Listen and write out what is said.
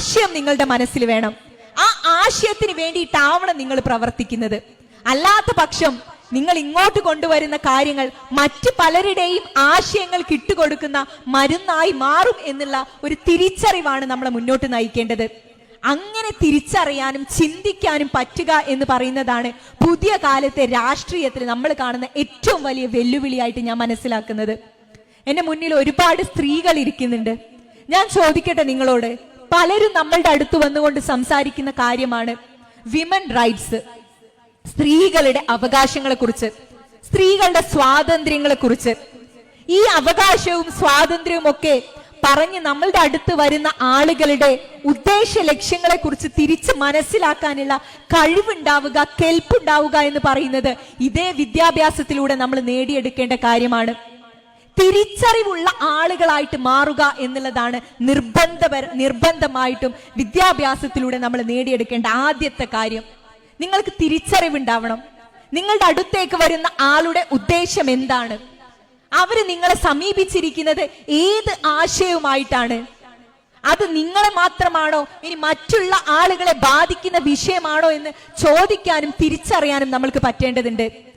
ആശയം നിങ്ങളുടെ മനസ്സിൽ വേണം. ആ ആശയത്തിന് വേണ്ടിയിട്ടാവണം നിങ്ങൾ പ്രവർത്തിക്കുന്നത്. അല്ലാത്ത പക്ഷം നിങ്ങൾ ഇങ്ങോട്ട് കൊണ്ടുവരുന്ന കാര്യങ്ങൾ മറ്റ് പലരുടെയും ആശയങ്ങൾ കിട്ടുകൊടുക്കുന്ന മരുന്നായി മാറും എന്നുള്ള ഒരു തിരിച്ചറിവാണ് നമ്മളെ മുന്നോട്ട് നയിക്കേണ്ടത്. അങ്ങനെ തിരിച്ചറിയാനും ചിന്തിക്കാനും പറ്റുക എന്ന് പറയുന്നതാണ് പുതിയ കാലത്തെ രാഷ്ട്രീയത്തിൽ നമ്മൾ കാണുന്ന ഏറ്റവും വലിയ വെല്ലുവിളിയായിട്ട് ഞാൻ മനസ്സിലാക്കുന്നത്. എന്റെ മുന്നിൽ ഒരുപാട് സ്ത്രീകൾ ഇരിക്കുന്നുണ്ട്. ഞാൻ ചോദിക്കട്ടെ നിങ്ങളോട് പലരും നമ്മളുടെ അടുത്ത് വന്നുകൊണ്ട് സംസാരിക്കുന്ന കാര്യമാണ് വിമൻ റൈറ്റ്സ് സ്ത്രീകളുടെ അവകാശങ്ങളെ കുറിച്ച് സ്ത്രീകളുടെ സ്വാതന്ത്ര്യങ്ങളെ കുറിച്ച് ഈ അവകാശവും സ്വാതന്ത്ര്യവും ഒക്കെ പറഞ്ഞ് നമ്മളുടെ അടുത്ത് വരുന്ന ആളുകളുടെ ഉദ്ദേശ ലക്ഷ്യങ്ങളെ കുറിച്ച് തിരിച്ച് മനസ്സിലാക്കാനുള്ള കഴിവുണ്ടാവുക കെൽപ്പുണ്ടാവുക എന്ന് പറയുന്നത് ഇതേ വിദ്യാഭ്യാസത്തിലൂടെ നമ്മൾ നേടിയെടുക്കേണ്ട കാര്യമാണ്. തിരിച്ചറിവുള്ള ആളുകളായിട്ട് മാറുക എന്നുള്ളതാണ് നിർബന്ധ നിർബന്ധമായിട്ടും വിദ്യാഭ്യാസത്തിലൂടെ നമ്മൾ നേടിയെടുക്കേണ്ട ആദ്യത്തെ കാര്യം. നിങ്ങൾക്ക് തിരിച്ചറിവുണ്ടാവണം. നിങ്ങളുടെ അടുത്തേക്ക് വരുന്ന ആളുടെ ഉദ്ദേശം എന്താണ്? അവർ നിങ്ങളെ സമീപിച്ചിരിക്കുന്നത് ഏത് ആശയവുമായിട്ടാണ്? അത് നിങ്ങളെ മാത്രമാണോ? ഇനി മറ്റുള്ള ആളുകളെ ബാധിക്കുന്ന വിഷയമാണോ എന്ന് ചോദിക്കാനും തിരിച്ചറിയാനും നമ്മൾക്ക് പറ്റേണ്ടതുണ്ട്.